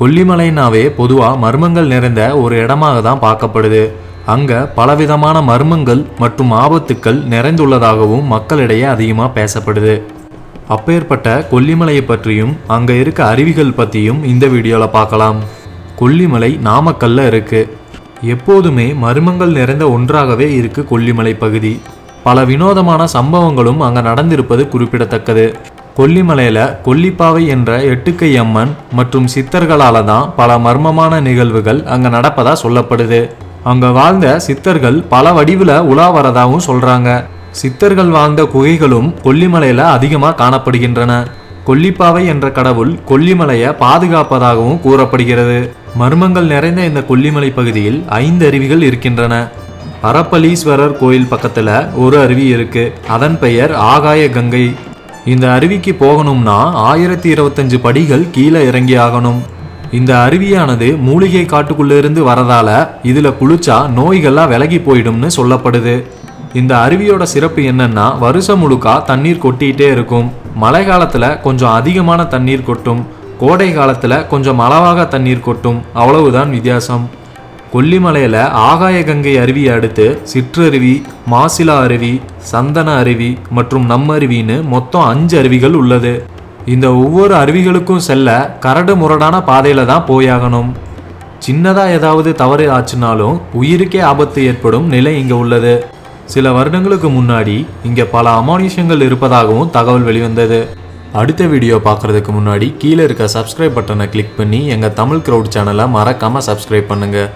கொல்லிமலைனாவே பொதுவாக மர்மங்கள் நிறைந்த ஒரு இடமாக தான் பார்க்கப்படுது. அங்க பலவிதமான மர்மங்கள் மற்றும் ஆபத்துக்கள் நிறைந்துள்ளதாகவும் மக்களிடையே அதிகமாக பேசப்படுது. அப்பேற்பட்ட கொல்லிமலையை பற்றியும் அங்க இருக்க அருவிகள் பற்றியும் இந்த வீடியோவில் பார்க்கலாம். கொல்லிமலை நாமக்கல்ல இருக்கு. எப்போதுமே மர்மங்கள் நிறைந்த ஒன்றாகவே இருக்கு கொல்லிமலை பகுதி. பல வினோதமான சம்பவங்களும் அங்க நடந்திருப்பது குறிப்பிடத்தக்கது. கொல்லிமலையில் கொல்லிப்பாவை என்ற எட்டுக்கை அம்மன் மற்றும் சித்தர்களால தான் பல மர்மமான நிகழ்வுகள் அங்கே நடப்பதா சொல்லப்படுது. அங்கே வாழ்ந்த சித்தர்கள் பல வடிவில் உலா வரதாகவும் சொல்கிறாங்க சித்தர்கள் வாழ்ந்த குகைகளும் கொல்லிமலையில் அதிகமாக காணப்படுகின்றன. கொல்லிப்பாவை என்ற கடவுள் கொல்லிமலையை பாதுகாப்பதாகவும் கூறப்படுகிறது. மர்மங்கள் நிறைந்த இந்த கொல்லிமலை பகுதியில் ஐந்து அருவிகள் இருக்கின்றன. பரப்பலீஸ்வரர் கோயில் பக்கத்தில் ஒரு அருவி இருக்கு. அதன் பெயர் ஆகாய கங்கை. இந்த அருவிக்கு போகணும்னா ஆயிரத்தி இருபத்தஞ்சு படிகள் கீழே இறங்கி ஆகணும். இந்த அருவியானது மூலிகை காட்டுக்குள்ளேருந்து வரதால இதுல குளிச்சா நோய்கள்லாம் விலகி போயிடும்னு சொல்லப்படுது. இந்த அருவியோட சிறப்பு என்னன்னா வருஷம் முழுக்கா தண்ணீர் கொட்டிகிட்டே இருக்கும். மழை காலத்துல கொஞ்சம் அதிகமான தண்ணீர் கொட்டும். கோடை காலத்துல கொஞ்சம் அளவாக தண்ணீர் கொட்டும். அவ்வளவுதான் வித்தியாசம். கொல்லிமலையில் ஆகாய கங்கை அருவியை அடுத்து சிற்றருவி மாசிலா அருவி சந்தன அருவி மற்றும் நம்ம அருவின்னு மொத்தம் அஞ்சு அருவிகள் உள்ளது. இந்த ஒவ்வொரு அருவிகளுக்கும் செல்ல கரடு முரடான பாதையில தான் போயாகணும். சின்னதாக ஏதாவது தவறு ஆச்சுனாலும் உயிருக்கே ஆபத்து ஏற்படும் நிலை இங்கே உள்ளது. சில வருடங்களுக்கு முன்னாடி இங்கே பல அமானுஷங்கள் இருப்பதாகவும் தகவல் வெளிவந்தது. அடுத்த வீடியோ பார்க்கறதுக்கு முன்னாடி கீழே இருக்க சப்ஸ்கிரைப் பட்டனை கிளிக் பண்ணி எங்கள் தமிழ் க்ரௌட் சேனலை மறக்காமல் சப்ஸ்கிரைப் பண்ணுங்கள்